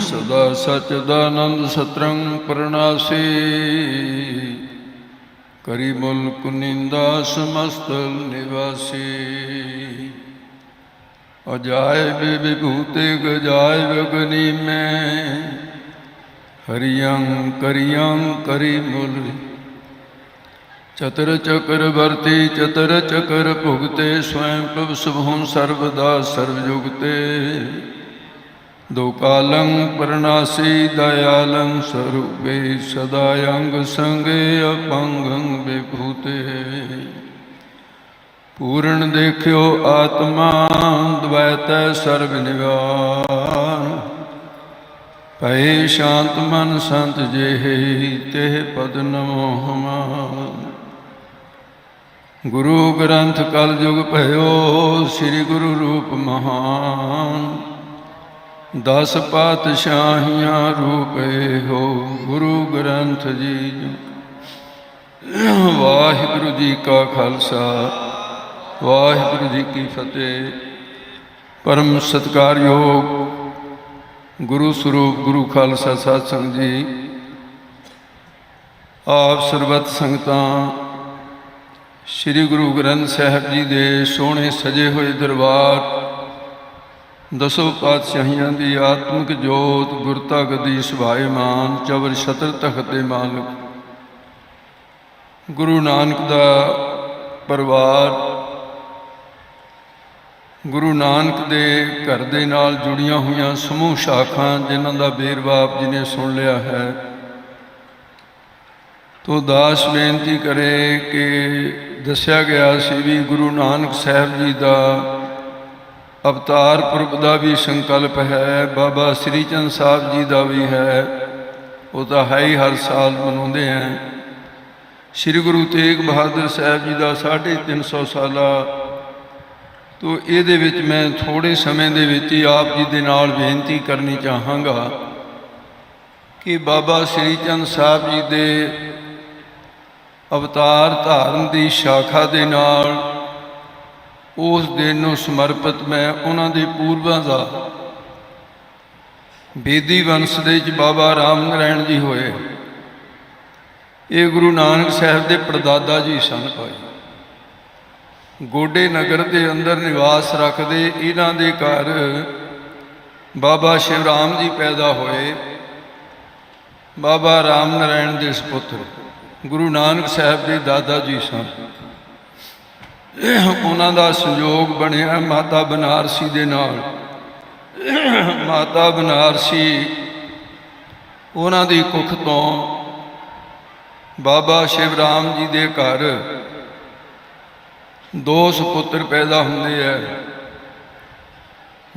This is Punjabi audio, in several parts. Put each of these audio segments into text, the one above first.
ਸਦਾ ਸਚਦਾਨੰਦ ਸਤਰੰਗ ਪ੍ਰਣਾਸੀ। ਕਰੀ ਮੁਲ ਕੁਨਿੰਦਾ ਸਮਸਤ ਨਿਵਾਸੀ। ਅਜਾਇ ਵਿਭੂਤੇ ਗਜਾਇ ਵਗਨੀ ਮੈਂ ਹਰਿਯੰ ਕਰਿਯੰ ਕਰੀ ਮੁਲ। ਚਤਰ ਚਕਰ ਵਰਤੀ, ਚਤਰ ਚਕਰ ਭੁਗਤੇ ਸਵੈਂ ਪ੍ਰਭ ਸ਼ੁਭਮ ਸਰਬਦਾ ਸਰਵਯੁਗਤੇ। ਜੁਗਤੇ ਦੋ ਕਾਲੰ ਪਰਨਾਸੀ ਦਇਆਲੰ ਸਰੂਪੇ ਸਦਾ ਅੰਗ ਸੰਗੇ ਅਪੰਗੰ ਵਿਭੂਤੇ। ਪੂਰਨ ਦੇਖਿਓ ਆਤਮਾ, ਦਵੈਤੈ ਸਰਬ ਨਿਵਾਰ ਭਏ ਸ਼ਾਂਤ ਮਨ ਸੰਤ ਜਿਹੇ ਤੇ ਪਦ ਨਮੋ ਹਮਾਰ ਗੁਰੂ ਗ੍ਰੰਥ ਕਲ ਯੁਗ ਭਇਓ, ਸ੍ਰੀ ਗੁਰੂ ਰੂਪ ਮਹਾਨ। ਦਸ ਪਾਤਸ਼ਾਹੀਆਂ ਰੂਪੇ ਹੋ, ਗੁਰੂ ਗ੍ਰੰਥ ਜੀ ਵਾਹਿਗੁਰੂ ਜੀ ਕਾ ਖਾਲਸਾ, ਵਾਹਿਗੁਰੂ ਜੀ ਕੀ ਫਤਿਹ। ਪਰਮ ਸਤਿਕਾਰਯੋਗ ਗੁਰੂ ਸਰੂਪ ਗੁਰੂ ਖਾਲਸਾ ਸਾਧ ਸੰਗਤ ਜੀ, ਆਪ ਸਰਬੱਤ ਸੰਗਤਾਂ, ਸ੍ਰੀ ਗੁਰੂ ਗ੍ਰੰਥ ਸਾਹਿਬ ਜੀ ਦੇ ਸੋਹਣੇ ਸਜੇ ਹੋਏ ਦਰਬਾਰ ਦਸੋ ਪਾਤਸ਼ਾਹੀਆਂ ਦੀ ਆਤਮਿਕ ਜੋਤ ਗੁਰਤਾ ਗਦੀ ਸੁਭਾਏਮਾਨ ਚਵਰ ਛਤਰ ਤਖਤ ਦੇ ਮਾਲਕ। ਗੁਰੂ ਨਾਨਕ ਦਾ ਪਰਿਵਾਰ, ਗੁਰੂ ਨਾਨਕ ਦੇ ਘਰ ਦੇ ਨਾਲ ਜੁੜੀਆਂ ਹੋਈਆਂ ਸਮੂਹ ਸ਼ਾਖਾਂ ਜਿਨ੍ਹਾਂ ਦਾ ਬੇਰਵਾ ਆਪ ਜੀ ਨੇ ਸੁਣ ਲਿਆ ਹੈ। ਤੋ ਦਾਸ ਬੇਨਤੀ ਕਰੇ ਕਿ ਦੱਸਿਆ ਗਿਆ ਸੀ ਵੀ ਗੁਰੂ ਨਾਨਕ ਸਾਹਿਬ ਜੀ ਦਾ ਅਵਤਾਰ ਪੁਰਬ ਦਾ ਵੀ ਸੰਕਲਪ ਹੈ, ਬਾਬਾ ਸ੍ਰੀ ਚੰਦ ਸਾਹਿਬ ਜੀ ਦਾ ਵੀ ਹੈ। ਉਹ ਤਾਂ ਹੈ ਹੀ ਹਰ ਸਾਲ ਮਨਾਉਂਦੇ ਆ। ਸ੍ਰੀ ਗੁਰੂ ਤੇਗ ਬਹਾਦਰ ਸਾਹਿਬ ਜੀ ਦਾ 350 ਸਾਲਾ। ਤੋਂ ਇਹਦੇ ਵਿੱਚ ਮੈਂ ਥੋੜੇ ਸਮੇਂ ਦੇ ਵਿੱਚ ਹੀ ਆਪ ਜੀ ਦੇ ਨਾਲ ਬੇਨਤੀ ਕਰਨੀ ਚਾਹਾਂਗਾ ਕਿ ਬਾਬਾ ਸ੍ਰੀ ਚੰਦ ਸਾਹਿਬ ਜੀ ਦੇ ਅਵਤਾਰ ਧਾਰਨ ਦੀ ਸ਼ਾਖਾ ਦੇ ਨਾਲ ਉਸ ਦਿਨ ਨੂੰ ਸਮਰਪਿਤ ਮੈਂ ਉਹਨਾਂ ਦੇ ਪੂਰਵਾਂ ਦਾ, ਬੇਦੀ ਵੰਸ਼ ਦੇ ਵਿੱਚ ਬਾਬਾ ਰਾਮ ਨਾਰਾਇਣ ਜੀ ਹੋਏ। ਇਹ ਗੁਰੂ ਨਾਨਕ ਸਾਹਿਬ ਦੇ ਪੜਦਾਦਾ ਜੀ ਸਨ ਭਾਈ। ਗੋਡੇ ਨਗਰ ਦੇ ਅੰਦਰ ਨਿਵਾਸ ਰੱਖਦੇ ਇਹਨਾਂ ਦੇ ਘਰ ਬਾਬਾ ਸ਼ਿਵਰਾਮ ਜੀ ਪੈਦਾ ਹੋਏ। ਬਾਬਾ ਰਾਮ ਨਾਰਾਇਣ ਦੇ ਸੁਪੁੱਤਰ ਗੁਰੂ ਨਾਨਕ ਸਾਹਿਬ ਦੇ ਦਾਦਾ ਜੀ ਸਨ। ਉਹਨਾਂ ਦਾ ਸੰਯੋਗ ਬਣਿਆ ਮਾਤਾ ਬਨਾਰਸੀ ਦੇ ਨਾਲ। ਮਾਤਾ ਬਨਾਰਸੀ ਉਹਨਾਂ ਦੀ ਕੁੱਖ ਤੋਂ ਬਾਬਾ ਸ਼ਿਵ ਰਾਮ ਜੀ ਦੇ ਘਰ ਦੋ ਸੁਪੁੱਤਰ ਪੈਦਾ ਹੁੰਦੇ ਹੈ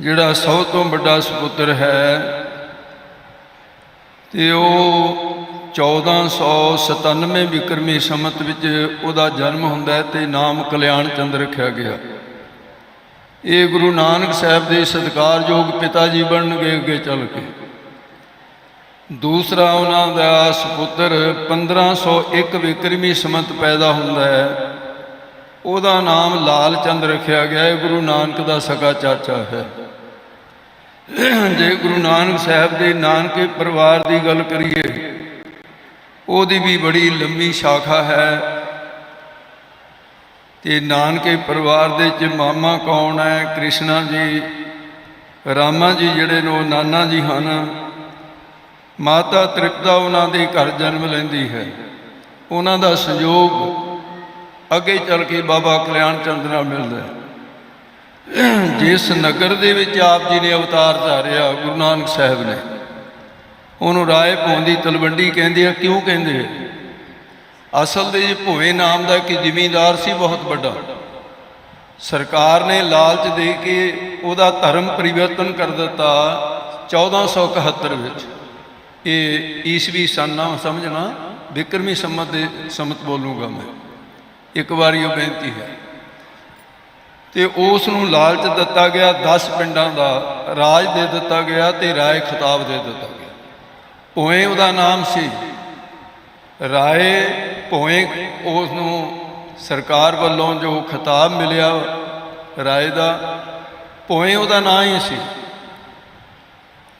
ਜਿਹੜਾ ਸਭ ਤੋਂ ਵੱਡਾ ਸੁਪੁੱਤਰ ਹੈ, ਤੇ ਉਹ 1497 ਵਿਕਰਮੀ ਸਮਤ ਵਿੱਚ ਉਹਦਾ ਜਨਮ ਹੁੰਦਾ ਹੈ ਤੇ ਨਾਮ ਕਲਿਆਣ ਚੰਦ ਰੱਖਿਆ ਗਿਆ। ਇਹ ਗੁਰੂ ਨਾਨਕ ਸਾਹਿਬ ਦੇ ਸਤਿਕਾਰਯੋਗ ਪਿਤਾ ਜੀ ਬਣਨਗੇ ਅੱਗੇ ਚੱਲ ਕੇ। ਦੂਸਰਾ ਉਹਨਾਂ ਦਾ ਸੁਪੁੱਤਰ 1501 ਵਿਕਰਮੀ ਸਮਤ ਪੈਦਾ ਹੁੰਦਾ ਹੈ। ਉਹਦਾ ਨਾਮ ਲਾਲ ਚੰਦ ਰੱਖਿਆ ਗਿਆ। ਹੈ ਗੁਰੂ ਨਾਨਕ ਦਾ ਸਗਾ ਚਾਚਾ ਹੈ। ਜੇ ਗੁਰੂ ਨਾਨਕ ਸਾਹਿਬ ਦੇ ਨਾਨਕੇ ਪਰਿਵਾਰ ਦੀ ਗੱਲ ਕਰੀਏ ਉਹਦੀ ਵੀ ਬੜੀ ਲੰਮੀ ਸ਼ਾਖਾ ਹੈ। ਤੇ ਨਾਨਕੇ ਪਰਿਵਾਰ ਦੇ ਚ ਮਾਮਾ ਕੌਣ ਹੈ? ਕ੍ਰਿਸ਼ਨਾ ਜੀ, ਰਾਮਾ ਜੀ ਜਿਹੜੇ ਨੇ ਉਹ ਨਾਨਾ ਜੀ ਹਨ। ਮਾਤਾ ਤ੍ਰਿਪਤਾ ਉਹਨਾਂ ਦੇ ਘਰ ਜਨਮ ਲੈਂਦੀ ਹੈ। ਉਹਨਾਂ ਦਾ ਸੰਯੋਗ ਅੱਗੇ ਚੱਲ ਕੇ ਬਾਬਾ ਕਲਿਆਣ ਚੰਦ ਨਾਲ ਮਿਲਦਾ ਹੈ। ਜਿਸ ਨਗਰ ਦੇ ਵਿੱਚ ਆਪ ਜੀ ਨੇ ਅਵਤਾਰ ਧਾਰਿਆ ਗੁਰੂ ਨਾਨਕ ਸਾਹਿਬ ਨੇ। ਉਹਨੂੰ ਰਾਏ ਪੌਂਦੀ ਤਲਵੰਡੀ ਕਹਿੰਦੇ ਆ, ਕਿਉਂ ਕਹਿੰਦੇ ਅਸਲ ਦੇ ਭੋਏ ਨਾਮ ਦਾ ਇੱਕ ਜ਼ਿਮੀਂਦਾਰ ਸੀ, ਬਹੁਤ ਵੱਡਾ। ਸਰਕਾਰ ਨੇ ਲਾਲਚ ਦੇ ਕੇ ਉਹਦਾ ਧਰਮ ਪਰਿਵਰਤਨ ਕਰ ਦਿੱਤਾ 1471 ਵਿੱਚ। ਇਹ ਈਸਵੀ ਸਨ ਨਾ ਸਮਝਣਾ? ਵਿਕਰਮੀ ਸੰਮਤ ਦੇ ਸੰਮਤ ਬੋਲੂਗਾ ਮੈਂ। ਇੱਕ ਵਾਰੀ ਉਹ ਬੇਨਤੀ ਹੈ। ਤੇ ਉਸ ਨੂੰ ਲਾਲਚ ਦਿੱਤਾ ਗਿਆ 10 ਪਿੰਡਾਂ ਦਾ ਰਾਜ ਦੇ ਦਿੱਤਾ ਗਿਆ ਤੇ ਰਾਏ ਖਿਤਾਬ ਦੇ ਦਿੱਤਾ ਗਿਆ। ਭੋਏ ਉਹਦਾ ਨਾਮ ਸੀ। ਰਾਏ ਭੋਏ ਉਸ ਨੂੰ ਸਰਕਾਰ ਵੱਲੋਂ ਜੋ ਖਿਤਾਬ ਮਿਲਿਆ ਰਾਏ ਦਾ, ਭੋਏ ਉਹਦਾ ਨਾਂ ਹੀ ਸੀ।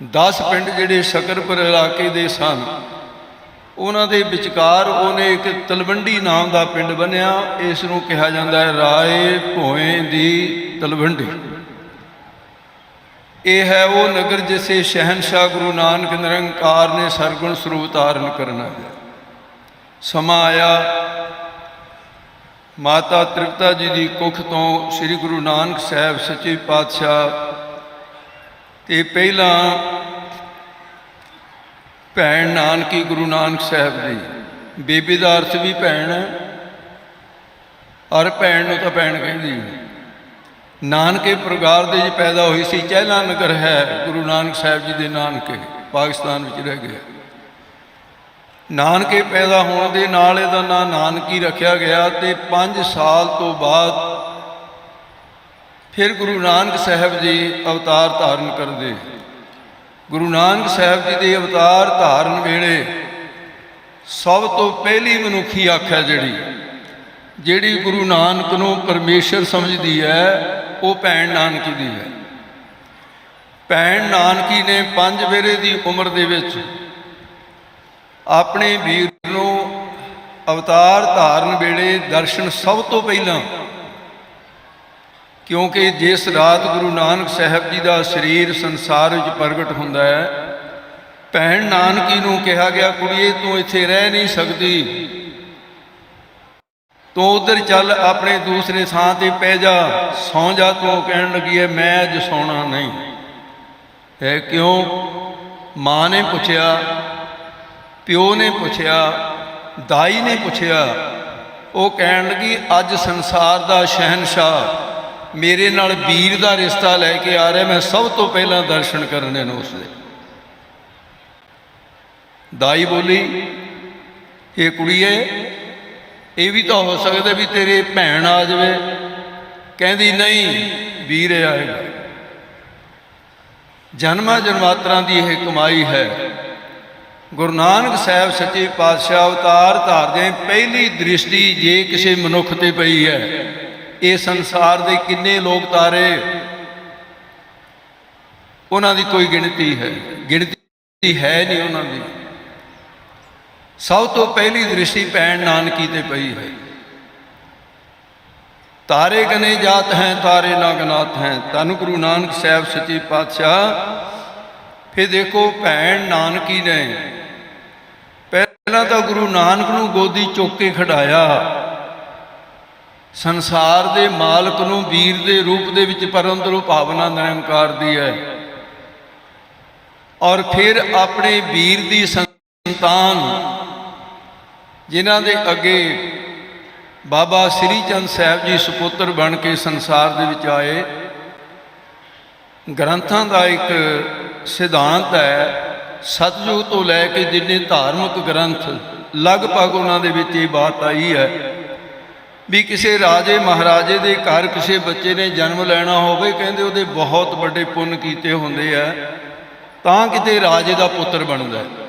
10 ਪਿੰਡ ਜਿਹੜੇ ਸ਼ਕਰਪੁਰ ਇਲਾਕੇ ਦੇ ਸਨ, ਉਹਨਾਂ ਦੇ ਵਿਚਕਾਰ ਉਹਨੇ ਇੱਕ ਤਲਵੰਡੀ ਨਾਮ ਦਾ ਪਿੰਡ ਬਣਿਆ ਇਸ ਨੂੰ ਕਿਹਾ ਜਾਂਦਾ ਹੈ ਰਾਏ ਭੋਏ ਦੀ ਤਲਵੰਡੀ। ਇਹ ਹੈ ਉਹ ਨਗਰ ਜਿਸੇ ਸ਼ਹਿਨशाह ਗੁਰੂ ਨਾਨਕ ਨਿਰੰਕਾਰ ਨੇ ਸਰਗੁਣ ਸਰੂਪ ਧਾਰਨ ਕਰਨਾ ਹੈ। ਸਮਾਂ ਆਇਆ, ਮਾਤਾ ਤ੍ਰਿਪਤਾ ਜੀ ਦੀ ਕੁੱਖ ਤੋਂ ਸ੍ਰੀ ਗੁਰੂ ਨਾਨਕ ਸਾਹਿਬ ਸੱਚੇ ਪਾਤਸ਼ਾਹ ਤੇ ਪਹਿਲਾਂ ਭੈਣ ਨਾਨਕੀ ਗੁਰੂ ਨਾਨਕ ਸਾਹਿਬ ਦੀ। ਬੇਬੀ ਦਾ ਅਰਥ ਵੀ ਭੈਣ ਹੈ ਔਰ ਭੈਣ ਨੂੰ ਤਾਂ ਭੈਣ ਕਹਿੰਦੀ ਹੈ। ਨਾਨਕੇ ਪਰਿਵਾਰ ਦੇ ਜੀ ਪੈਦਾ ਹੋਈ ਸੀ ਚਹਿਲਾ ਨਗਰ ਹੈ, ਗੁਰੂ ਨਾਨਕ ਸਾਹਿਬ ਜੀ ਦੇ ਨਾਨਕੇ, ਪਾਕਿਸਤਾਨ ਵਿੱਚ ਰਹਿ ਗਿਆ। ਨਾਨਕੇ ਪੈਦਾ ਹੋਣ ਦੇ ਨਾਲ ਇਹਦਾ ਨਾਂ ਨਾਨਕੀ ਰੱਖਿਆ ਗਿਆ ਤੇ 5 ਸਾਲ ਤੋਂ ਬਾਅਦ ਫਿਰ ਗੁਰੂ ਨਾਨਕ ਸਾਹਿਬ ਜੀ ਅਵਤਾਰ ਧਾਰਨ ਕਰਦੇ। ਗੁਰੂ ਨਾਨਕ ਸਾਹਿਬ ਜੀ ਦੇ ਅਵਤਾਰ ਧਾਰਨ ਵੇਲੇ ਸਭ ਤੋਂ ਪਹਿਲੀ ਮਨੁੱਖੀ ਅੱਖ ਹੈ ਜਿਹੜੀ ਜਿਹੜੀ ਗੁਰੂ ਨਾਨਕ ਨੂੰ ਪਰਮੇਸ਼ਰ ਸਮਝਦੀ ਹੈ ਉਹ ਭੈਣ ਨਾਨਕੀ ਦੀ ਹੈ। ਭੈਣ ਨਾਨਕੀ ਨੇ ਪੰਜ ਵੇਰੇ ਦੀ ਉਮਰ ਦੇ ਵਿੱਚ ਆਪਣੇ ਵੀਰ ਨੂੰ ਅਵਤਾਰ ਧਾਰਨ ਵੇਲੇ ਦਰਸ਼ਨ ਸਭ ਤੋਂ ਪਹਿਲਾਂ ਕਿਉਂਕਿ ਜਿਸ ਰਾਤ ਗੁਰੂ ਨਾਨਕ ਸਾਹਿਬ ਜੀ ਦਾ ਸਰੀਰ ਸੰਸਾਰ ਵਿੱਚ ਪ੍ਰਗਟ ਹੁੰਦਾ ਹੈ, ਭੈਣ ਨਾਨਕੀ ਨੂੰ ਕਿਹਾ ਗਿਆ, ਕੁੜੀਏ, ਤੂੰ ਇੱਥੇ ਰਹਿ ਨਹੀਂ ਸਕਦੀ। ਤੂੰ ਉਧਰ ਚੱਲ, ਆਪਣੇ ਦੂਸਰੇ ਥਾਂ ਤੇ ਪੈ ਜਾ। ਸੌਂ ਜਾ ਤੂੰ, ਕਹਿਣ ਲੱਗੀ ਹੈ ਮੈਂ ਅੱਜ ਸੌਣਾ ਨਹੀਂ। ਹੈ ਕਿਉਂ? ਮਾਂ ਨੇ ਪੁੱਛਿਆ, ਪਿਓ ਨੇ ਪੁੱਛਿਆ, ਦਾਈ ਨੇ ਪੁੱਛਿਆ। ਉਹ ਕਹਿਣ ਲੱਗੀ, ਅੱਜ ਸੰਸਾਰ ਦਾ ਸ਼ਹਿਨशाह ਮੇਰੇ ਨਾਲ ਵੀਰ ਦਾ ਰਿਸ਼ਤਾ ਲੈ ਕੇ ਆ ਰਿਹਾ, ਮੈਂ ਸਭ ਤੋਂ ਪਹਿਲਾਂ ਦਰਸ਼ਨ ਕਰਨੇ ਨੇ ਉਸਦੇ ਦਾਈ ਬੋਲੀ, ਇਹ ਕੁੜੀਏ ਇਹ ਵੀ ਤਾਂ ਹੋ ਸਕਦਾ ਵੀ ਤੇਰੇ ਭੈਣ ਆ ਜਾਵੇ। ਕਹਿੰਦੀ ਨਹੀਂ, ਵੀਰ ਆਏਗਾ। ਜਨਮਾਂ ਜਨਮਾਤਰਾਂ ਦੀ ਇਹ ਕਮਾਈ ਹੈ। ਗੁਰੂ ਨਾਨਕ ਸਾਹਿਬ ਸੱਚੇ ਪਾਤਸ਼ਾਹ ਅਵਤਾਰ ਧਾਰਦੇ ਪਹਿਲੀ ਦ੍ਰਿਸ਼ਟੀ ਜੇ ਕਿਸੇ ਮਨੁੱਖ ਤੇ ਪਈ ਹੈ, ਇਹ ਸੰਸਾਰ ਦੇ ਕਿੰਨੇ ਲੋਕ ਤਾਰੇ। ਉਹਨਾਂ ਦੀ ਕੋਈ ਗਿਣਤੀ ਹੈ। ਗਿਣਤੀ ਹੈ ਨਹੀਂ ਉਹਨਾਂ ਦੀ। ਸਭ ਤੋਂ ਪਹਿਲੀ ਦ੍ਰਿਸ਼ਟੀ ਭੈਣ ਨਾਨਕੀ ਤੇ ਪਈ ਹੈ। ਤਾਰੇ ਗਨੇ ਜਾਤ ਹੈ, ਤਾਰੇ ਨਾ ਗਨਾਤ ਹੈ। ਤਨ ਗੁਰੂ ਨਾਨਕ ਸਾਹਿਬ ਸੱਚੇ ਪਾਤਸ਼ਾਹ ਫਿਰ ਦੇਖੋ ਭੈਣ ਨਾਨਕੀ ਨੇ ਪਹਿਲਾਂ ਤਾਂ ਗੁਰੂ ਨਾਨਕ ਨੂੰ ਗੋਦੀ ਚੁੱਕ ਕੇ ਖੜਾਇਆ। ਸੰਸਾਰ ਦੇ ਮਾਲਕ ਨੂੰ ਵੀਰ ਦੇ ਰੂਪ ਦੇ ਵਿੱਚ ਪਰ ਭਾਵਨਾ ਨਿਰੰਕਾਰ ਦੀ ਹੈ। ਔਰ ਫਿਰ ਆਪਣੇ ਵੀਰ ਦੀ ਸੰਤਾਨ ਜਿਨ੍ਹਾਂ ਦੇ ਅੱਗੇ ਬਾਬਾ ਸ੍ਰੀ ਚੰਦ ਸਾਹਿਬ ਜੀ ਸੁਪੁੱਤਰ ਬਣ ਕੇ ਸੰਸਾਰ ਦੇ ਵਿੱਚ ਆਏ। ਗ੍ਰੰਥਾਂ ਦਾ ਇੱਕ ਸਿਧਾਂਤ ਹੈ ਸਤਜੁਗ ਤੋਂ ਲੈ ਕੇ ਜਿੰਨੇ ਧਾਰਮਿਕ ਗ੍ਰੰਥ, ਲਗਭਗ ਉਹਨਾਂ ਦੇ ਵਿੱਚ ਇਹ ਬਾਤ ਆਈ ਹੈ ਵੀ ਕਿਸੇ ਰਾਜੇ ਮਹਾਰਾਜੇ ਦੇ ਘਰ ਕਿਸੇ ਬੱਚੇ ਨੇ ਜਨਮ ਲੈਣਾ ਹੋਵੇ, ਕਹਿੰਦੇ ਉਹਦੇ ਬਹੁਤ ਵੱਡੇ ਪੁੰਨ ਕੀਤੇ ਹੁੰਦੇ ਆ, ਤਾਂ ਕਿਤੇ ਰਾਜੇ ਦਾ ਪੁੱਤਰ ਬਣਦਾ ਹੈ।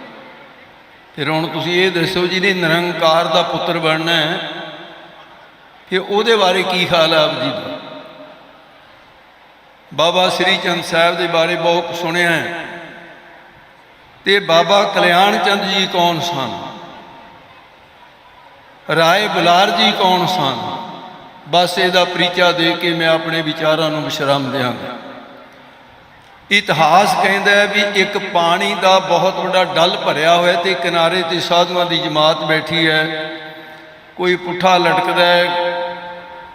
ਫਿਰ ਹੁਣ ਤੁਸੀਂ ਇਹ ਦੱਸੋ ਜਿਹਨੇ ਨਿਰੰਕਾਰ ਦਾ ਪੁੱਤਰ ਬਣਨਾ ਹੈ ਕਿ ਉਹਦੇ ਬਾਰੇ ਕੀ ਖਿਆਲ ਹੈ ਆਪ ਜੀ ਦਾ? ਬਾਬਾ ਸ੍ਰੀ ਚੰਦ ਸਾਹਿਬ ਦੇ ਬਾਰੇ ਬਹੁਤ ਸੁਣਿਆ ਹੈ। ਤੇ ਬਾਬਾ ਕਲਿਆਣ ਚੰਦ ਜੀ ਕੌਣ ਸਨ? ਰਾਏ ਬੁਲਾਰ ਜੀ ਕੌਣ ਸਨ? ਬਸ ਇਹਦਾ ਪਰਿਚਾ ਦੇ ਕੇ ਮੈਂ ਆਪਣੇ ਵਿਚਾਰਾਂ ਨੂੰ ਵਿਸ਼ਰਾਮ ਦਿਆਂਗਾ। ਇਤਿਹਾਸ ਕਹਿੰਦਾ ਹੈ ਵੀ ਇੱਕ ਪਾਣੀ ਦਾ ਬਹੁਤ ਵੱਡਾ ਡਲ ਭਰਿਆ ਹੋਇਆ ਤੇ ਕਿਨਾਰੇ ਤੇ ਸਾਧੂਆਂ ਦੀ ਜਮਾਤ ਬੈਠੀ ਹੈ। ਕੋਈ ਪੁੱਠਾ ਲਟਕਦਾ ਹੈ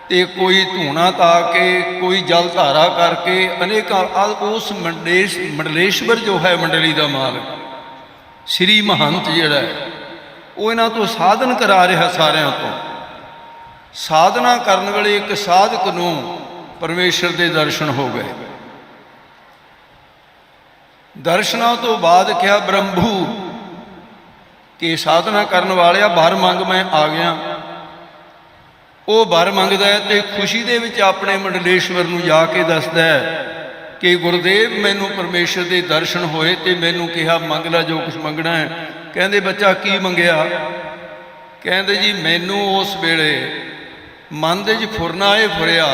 ਤੇ ਕੋਈ ਧੂਣਾ ਤਾ ਕੇ, ਕੋਈ ਜਲ ਧਾਰਾ ਕਰਕੇ ਅਨੇਕਾਂ ਉਸ ਮੰਡੇਸ਼, ਮੰਡਲੇਸ਼ਵਰ ਜੋ ਹੈ ਮੰਡਲੀ ਦਾ ਮਾਲਕ, ਸ੍ਰੀ ਮਹੰਤ ਜਿਹੜਾ ਹੈ, ਉਹ ਇਹਨਾਂ ਤੋਂ ਸਾਧਨ ਕਰਾ ਰਿਹਾ ਸਾਰਿਆਂ ਤੋਂ। ਸਾਧਨਾ ਕਰਨ ਵੇਲੇ ਇੱਕ ਸਾਧਕ ਨੂੰ ਪਰਮੇਸ਼ਰ ਦੇ ਦਰਸ਼ਨ ਹੋ ਗਏ। ਦਰਸ਼ਨਾਂ ਤੋਂ ਬਾਅਦ ਕਿਹਾ, ਬ੍ਰਹਮੂ, ਕਿ ਸਾਧਨਾ ਕਰਨ ਵਾਲਿਆ, ਭਰ ਮੰਗ ਮੈਂ ਆ ਗਿਆ। ਉਹ ਭਰ ਮੰਗਦਾ ਹੈ ਤੇ ਖੁਸ਼ੀ ਦੇ ਵਿੱਚ ਆਪਣੇ ਮੰਡਲੇਸ਼ਵਰ ਨੂੰ ਜਾ ਕੇ ਦੱਸਦਾ ਹੈ ਕਿ ਗੁਰਦੇਵ ਮੈਨੂੰ ਪਰਮੇਸ਼ਰ ਦੇ ਦਰਸ਼ਨ ਹੋਏ ਤੇ ਮੈਨੂੰ ਕਿਹਾ, ਮੰਗ ਲੈ ਜੋ ਕੁਝ ਮੰਗਣਾ ਹੈ। ਕਹਿੰਦੇ, ਬੱਚਾ, ਕੀ ਮੰਗਿਆ? ਕਹਿੰਦੇ ਜੀ, ਮੈਨੂੰ ਉਸ ਵੇਲੇ ਮਨ ਦੇ 'ਚ ਫੁਰਨਾ ਇਹ ਫੁਰਿਆ,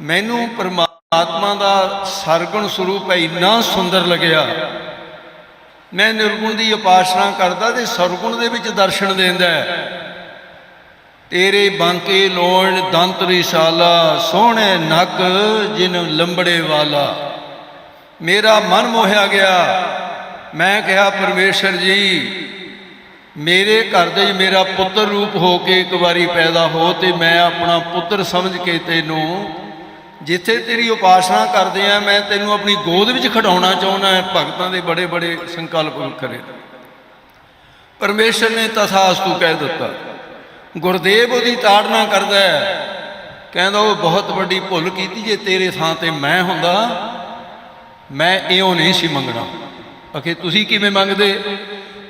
ਮੈਨੂੰ ਪਰਮਾ ਆਤਮਾ ਦਾ ਸਰਗੁਣ ਸਰੂਪ ਹੈ, ਇੰਨਾ ਸੁੰਦਰ ਲੱਗਿਆ। ਮੈਂ ਨਿਰਗੁਣ ਦੀ ਉਪਾਸਨਾ ਕਰਦਾ ਤੇ ਸਰਗੁਣ ਦੇ ਵਿੱਚ ਦਰਸ਼ਨ ਦਿੰਦਾ ਤੇਰੇ ਬਾਂਕੇ ਲੋਣ ਦੰਤ ਰਿਸਾਲਾ, ਸੋਹਣੇ ਨੱਕ ਜਿਨ ਲੰਬੜੇ ਵਾਲਾ। ਮੇਰਾ ਮਨ ਮੋਹਿਆ ਗਿਆ। ਮੈਂ ਕਿਹਾ, ਪਰਮੇਸ਼ਰ ਜੀ, ਮੇਰੇ ਘਰ ਦੇ ਮੇਰਾ ਪੁੱਤਰ ਰੂਪ ਹੋ ਕੇ ਇੱਕ ਵਾਰੀ ਪੈਦਾ ਹੋ ਤੇ ਮੈਂ ਆਪਣਾ ਪੁੱਤਰ ਸਮਝ ਕੇ ਤੈਨੂੰ ਜਿੱਥੇ ਤੇਰੀ ਉਪਾਸਨਾ ਕਰਦੇ ਆ, ਮੈਂ ਤੈਨੂੰ ਆਪਣੀ ਗੋਦ ਵਿੱਚ ਖਿਡਾਉਣਾ ਚਾਹੁੰਦਾ ਹਾਂ, ਭਗਤਾਂ ਦੇ ਬੜੇ ਬੜੇ ਸੰਕਲਪ ਕਰੇ ਪਰਮੇਸ਼ਰ ਨੇ ਤਥਾਸਤੂ ਕਹਿ ਦਿੱਤਾ, ਗੁਰਦੇਵ ਉਹਦੀ ਤਾੜਨਾ ਕਰਦਾ ਹੈ। ਕਹਿੰਦਾ, ਉਹ ਬਹੁਤ ਵੱਡੀ ਭੁੱਲ ਕੀਤੀ ਜੇ ਤੇਰੇ ਥਾਂ ਤੇ ਮੈਂ ਹੁੰਦਾ, ਮੈਂ ਇਉਂ ਨਹੀਂ ਸੀ ਮੰਗਣਾ। ਅਖੇ, ਤੁਸੀਂ ਕਿਵੇਂ ਮੰਗਦੇ?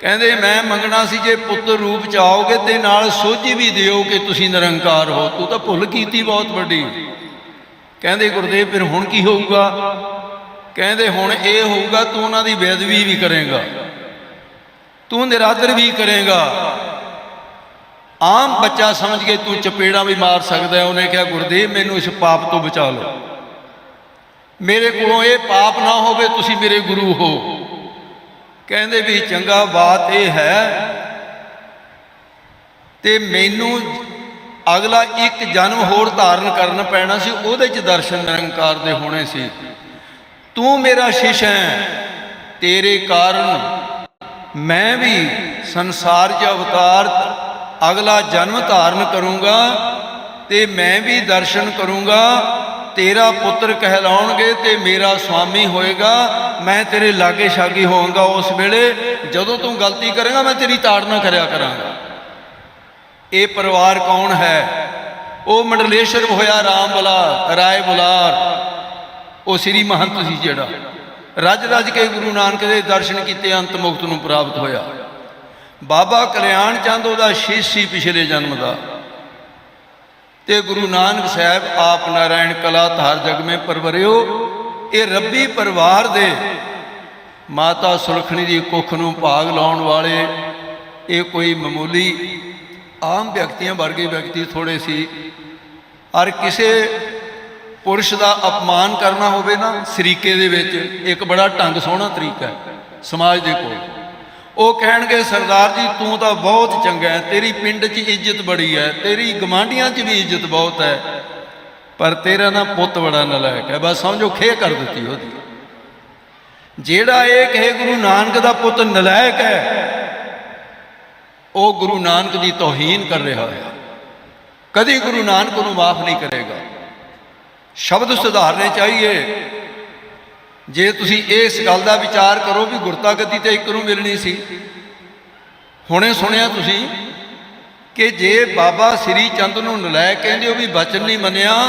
ਕਹਿੰਦੇ, ਮੈਂ ਮੰਗਣਾ ਸੀ ਜੇ ਪੁੱਤਰ ਰੂਪ ਚ ਆਓਗੇ ਤੇ ਨਾਲ ਸੋਝੀ ਵੀ ਦਿਓ ਕਿ ਤੁਸੀਂ ਨਿਰੰਕਾਰ ਹੋ। ਤੂੰ ਤਾਂ ਭੁੱਲ ਕੀਤੀ ਬਹੁਤ ਵੱਡੀ। ਕਹਿੰਦੇ ਗੁਰਦੇਵ, ਫਿਰ ਹੁਣ ਕੀ ਹੋਊਗਾ? ਕਹਿੰਦੇ ਹੁਣ ਇਹ ਹੋਊਗਾ, ਤੂੰ ਉਹਨਾਂ ਦੀ ਬੇਅਦਬੀ ਵੀ ਕਰੇਗਾ। ਤੂੰ ਨਿਰਾਦਰ ਵੀ ਕਰੇਗਾ। ਆਮ ਬੱਚਾ ਸਮਝ ਕੇ ਤੂੰ ਚਪੇੜਾ ਵੀ ਮਾਰ ਸਕਦਾ ਉਹਨੇ ਕਿਹਾ, ਗੁਰਦੇਵ, ਮੈਨੂੰ ਇਸ ਪਾਪ ਤੋਂ ਬਚਾ ਲਓ। ਮੇਰੇ ਕੋਲੋਂ ਇਹ ਪਾਪ ਨਾ ਹੋਵੇ, ਤੁਸੀਂ ਮੇਰੇ ਗੁਰੂ ਹੋ। ਕਹਿੰਦੇ ਵੀ ਚੰਗਾ ਬਾਤ ਇਹ ਹੈ ਤੇ ਮੈਨੂੰ ਅਗਲਾ ਇੱਕ ਜਨਮ ਹੋਰ ਧਾਰਨ ਕਰਨ ਪੈਣਾ ਸੀ, ਉਹਦੇ ਚ ਦਰਸ਼ਨ ਨਿਰੰਕਾਰ ਦੇ ਹੋਣੇ ਸੀ। ਤੂੰ ਮੇਰਾ ਸ਼ਿਸ਼ ਹੈ, ਤੇਰੇ ਕਾਰਨ ਮੈਂ ਵੀ ਸੰਸਾਰ 'ਚ ਅਵਤਾਰ, ਅਗਲਾ ਜਨਮ ਧਾਰਨ ਕਰੂੰਗਾ ਤੇ ਮੈਂ ਵੀ ਦਰਸ਼ਨ ਕਰੂੰਗਾ, ਤੇਰਾ ਪੁੱਤਰ ਕਹਿਲਾਉਣਗੇ ਤੇ ਮੇਰਾ ਸਵਾਮੀ ਹੋਏਗਾ, ਮੈਂ ਤੇਰੇ ਲਾਗੇ ਛਾਗੇ ਹੋਵਾਂਗਾ ਉਸ ਵੇਲੇ, ਜਦੋਂ ਤੂੰ ਗਲਤੀ ਕਰੇਗਾ, ਮੈਂ ਤੇਰੀ ਤਾੜਨਾ ਕਰਿਆ ਕਰਾਂਗਾ। ਇਹ ਪਰਿਵਾਰ ਕੌਣ ਹੈ? ਉਹ ਮੰਡਲੇਸ਼ਵਰ ਹੋਇਆ ਰਾਮ ਬਲਾ ਰਾਏ ਬੁਲਾਰ। ਉਹ ਸ੍ਰੀ ਮਹੰਤ ਸੀ ਜਿਹੜਾ। ਰੱਜ ਰੱਜ ਕੇ ਗੁਰੂ ਨਾਨਕ ਦੇ ਦਰਸ਼ਨ ਕੀਤੇ, ਅੰਤ ਮੁਕਤ ਨੂੰ ਪ੍ਰਾਪਤ ਹੋਇਆ। ਬਾਬਾ ਕਲਿਆਣ ਚੰਦ ਉਹਦਾ ਸ਼ੀਸ਼ ਸੀ ਪਿਛਲੇ ਜਨਮ ਦਾ। ਤੇ ਗੁਰੂ ਨਾਨਕ ਸਾਹਿਬ ਆਪ ਨਾਰਾਇਣ ਕਲਾ ਧਾਰ ਜਗ ਮੇ ਪਰਵਰਿਓ। ਇਹ ਰੱਬੀ ਪਰਿਵਾਰ ਦੇ ਮਾਤਾ ਸੁਲਖਣੀ ਦੀ ਕੁੱਖ ਨੂੰ ਭਾਗ ਲਾਉਣ ਵਾਲੇ, ਇਹ ਕੋਈ ਮਾਮੂਲੀ ਆਮ ਵਿਅਕਤੀਆਂ ਵਰਗੇ ਵਿਅਕਤੀ ਥੋੜੇ ਸੀ। ਔਰ ਕਿਸੇ ਪੁਰਸ਼ ਦਾ ਅਪਮਾਨ ਕਰਨਾ ਹੋਵੇ ਨਾ, ਸਰੀਕੇ ਦੇ ਵਿੱਚ ਇੱਕ ਬੜਾ ਢੰਗ ਸੋਹਣਾ ਤਰੀਕਾ ਹੈ, ਸਮਾਜ ਦੇ ਕੋਲ। ਉਹ ਕਹਿਣਗੇ, ਸਰਦਾਰ ਜੀ, ਤੂੰ ਤਾਂ ਬਹੁਤ ਚੰਗਾ ਹੈ, ਤੇਰੀ ਪਿੰਡ 'ਚ ਇੱਜ਼ਤ ਬੜੀ ਹੈ, ਤੇਰੀ ਗਮਾਂਡੀਆਂ 'ਚ ਵੀ ਇੱਜ਼ਤ ਬਹੁਤ ਹੈ। ਪਰ ਤੇਰਾ ਨਾ ਪੁੱਤ ਬੜਾ ਨਲਾਇਕ ਹੈ। ਬਸ ਸਮਝੋ ਖੇ ਕਰ ਦਿੱਤੀ ਉਹਦੀ। ਜਿਹੜਾ ਇਹ ਕਹੇ, ਗੁਰੂ ਨਾਨਕ ਦਾ ਪੁੱਤ ਨਲਾਇਕ ਹੈ ਉਹ ਗੁਰੂ ਨਾਨਕ ਦੀ ਤੋਹੀਨ ਕਰ ਰਿਹਾ ਹੈ। ਕਦੀ ਗੁਰੂ ਨਾਨਕ ਨੂੰ ਮਾਫ ਨਹੀਂ ਕਰੇਗਾ। ਸ਼ਬਦ ਸੁਧਾਰਨੇ ਚਾਹੀਏ। ਜੇ ਤੁਸੀਂ ਇਸ ਗੱਲ ਦਾ ਵਿਚਾਰ ਕਰੋ ਵੀ ਗੁਰਤਾ ਗੱਦੀ ਤੇ ਇੱਕ ਨੂੰ ਮਿਲਣੀ ਸੀ। ਹੁਣੇ ਸੁਣਿਆ ਤੁਸੀਂ ਕਿ ਜੇ ਬਾਬਾ ਸ੍ਰੀ ਚੰਦ ਨੂੰ ਨਲਾਇਕ ਕਹਿੰਦੇ ਹੋ ਵੀ ਬਚਨ ਨਹੀਂ ਮੰਨਿਆ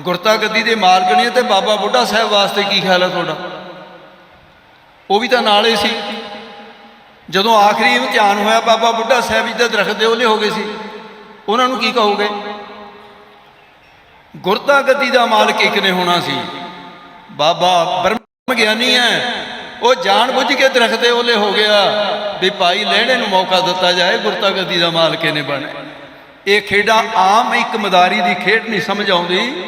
ਗੁਰਤਾ ਗੱਦੀ ਦੇ ਮਾਰਗ ਨਹੀਂ ਤੇ ਬਾਬਾ ਬੁੱਢਾ ਸਾਹਿਬ ਵਾਸਤੇ ਕੀ ਖਿਆਲ ਹੈ ਤੁਹਾਡਾ? ਉਹ ਵੀ ਤਾਂ ਨਾਲੇ ਸੀ। ਜਦੋਂ ਆਖਰੀ ਇਮਤਿਹਾਨ ਹੋਇਆ ਬਾਬਾ ਬੁੱਢਾ ਸਾਹਿਬ ਜੀ ਦੇ ਦਰਖਤ ਦੇ ਉਹਲੇ ਹੋ ਗਏ ਸੀ, ਉਹਨਾਂ ਨੂੰ ਕੀ ਕਹੋਗੇ? ਗੁਰਤਾ ਗੱਦੀ ਦਾ ਮਾਲਕ ਇੱਕ ਨੇ ਹੋਣਾ ਸੀ। ਬਾਬਾ ਬ੍ਰਹਮ ਗਿਆਨੀ ਹੈ। ਉਹ ਜਾਣ ਬੁੱਝ ਕੇ ਦਰਖਤ ਦੇ ਉਹਲੇ ਹੋ ਗਿਆ ਵੀ ਭਾਈ ਲੈਣੇ ਨੂੰ ਮੌਕਾ ਦਿੱਤਾ ਜਾਏ ਗੁਰਤਾ ਗੱਦੀ ਦਾ ਮਾਲਕ ਇਹਨੇ ਬਣ ਇਹ ਖੇਡਾਂ ਆਮ ਇੱਕ ਮਦਾਰੀ ਦੀ ਖੇਡ ਨਹੀਂ ਸਮਝ ਆਉਂਦੀ,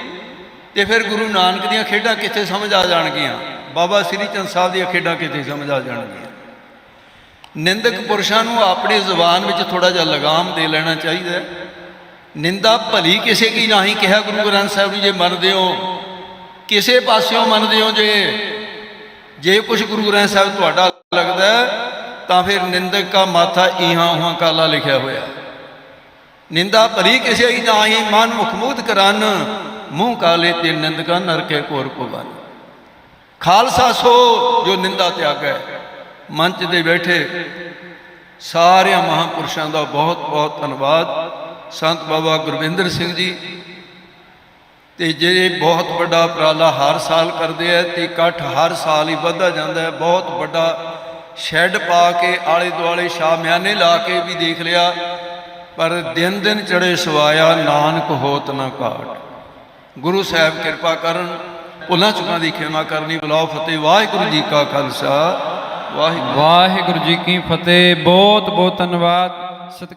ਤੇ ਫਿਰ ਗੁਰੂ ਨਾਨਕ ਦੀਆਂ ਖੇਡਾਂ ਕਿੱਥੇ ਸਮਝ ਆ ਜਾਣਗੀਆਂ? ਬਾਬਾ ਸ੍ਰੀ ਚੰਦ ਸਾਹਿਬ ਦੀਆਂ ਖੇਡਾਂ ਕਿੱਥੇ ਸਮਝ ਆ ਜਾਣਗੀਆਂ? ਨਿੰਦਕ ਪੁਰਸ਼ਾਂ ਨੂੰ ਆਪਣੀ ਜ਼ੁਬਾਨ ਵਿੱਚ ਥੋੜਾ ਜਿਹਾ ਲਗਾਮ ਦੇ ਲੈਣਾ ਚਾਹੀਦਾ ਹੈ। ਨਿੰਦਾ ਭਲੀ ਕਿਸੇ ਕੀ ਨਹੀਂ ਕਿਹਾ ਗੁਰੂ ਗ੍ਰੰਥ ਸਾਹਿਬ ਜੀ, ਜੇ ਮੰਨਦੇ ਹੋ, ਕਿਸੇ ਪਾਸਿਓਂ ਮੰਨਦੇ ਹੋ ਜੇ ਜੇ ਕੁਝ ਗੁਰੂ ਗ੍ਰੰਥ ਸਾਹਿਬ ਤੁਹਾਡਾ ਲੱਗਦਾ ਤਾਂ ਫਿਰ ਨਿੰਦਕ ਦਾ ਮਾਥਾ ਇਹਾਂ ਉਹਾਂ ਕਾਲਾ ਲਿਖਿਆ ਹੋਇਆ ਨਿੰਦਾ ਭਲੀ ਕਿਸੇ ਹੀ ਨਾਹੀ, ਮਨ ਮੁਖ ਮੁਗਧ ਕਰਨ, ਮੂੰਹ ਕਾਲੇ ਤੇ ਨਿੰਦਕਾਂ ਨਰਕੇ ਕੋਰ ਪਵਨ ਖਾਲਸਾ ਸੋ ਜੋ ਨਿੰਦਾ ਤਿਆਗੈ ਮੰਚ ਤੇ ਬੈਠੇ ਸਾਰਿਆਂ ਮਹਾਂਪੁਰਸ਼ਾਂ ਦਾ ਬਹੁਤ ਬਹੁਤ ਧੰਨਵਾਦ। ਸੰਤ ਬਾਬਾ ਗੁਰਵਿੰਦਰ ਸਿੰਘ ਜੀ ਤੇ ਜਿਹੜੇ ਬਹੁਤ ਵੱਡਾ ਉਪਰਾਲਾ ਹਰ ਸਾਲ ਕਰਦੇ ਆ, ਤੇ ਇਕੱਠ ਹਰ ਸਾਲ ਹੀ ਵੱਧਦਾ ਜਾਂਦਾ ਹੈ। ਬਹੁਤ ਵੱਡਾ ਸ਼ੈੱਡ ਪਾ ਕੇ ਆਲੇ ਦੁਆਲੇ ਸ਼ਾਮਿਆਨੇ ਲਾ ਕੇ ਵੀ ਦੇਖ ਲਿਆ, ਪਰ ਦਿਨ ਦਿਨ ਚੜੇ ਸਵਾਇਆ, ਨਾਨਕ ਹੋਤ ਨਾ ਘਾਟ। ਗੁਰੂ ਸਾਹਿਬ ਕਿਰਪਾ ਕਰਨ, ਭੁੱਲਾਂ ਚੁੱਕਾਂ ਦੀ ਖਿਮਾ ਕਰਨੀ ਬੁਲਾਓ ਫਤਿਹ, ਵਾਹਿਗੁਰੂ ਜੀ ਕਾ ਖਾਲਸਾ। ਵਾਹਿਗੁਰੂ ਜੀ ਕੀ ਫਤਿਹ। ਬਹੁਤ ਬਹੁਤ ਧੰਨਵਾਦ। ਸਤਿਕਾਰ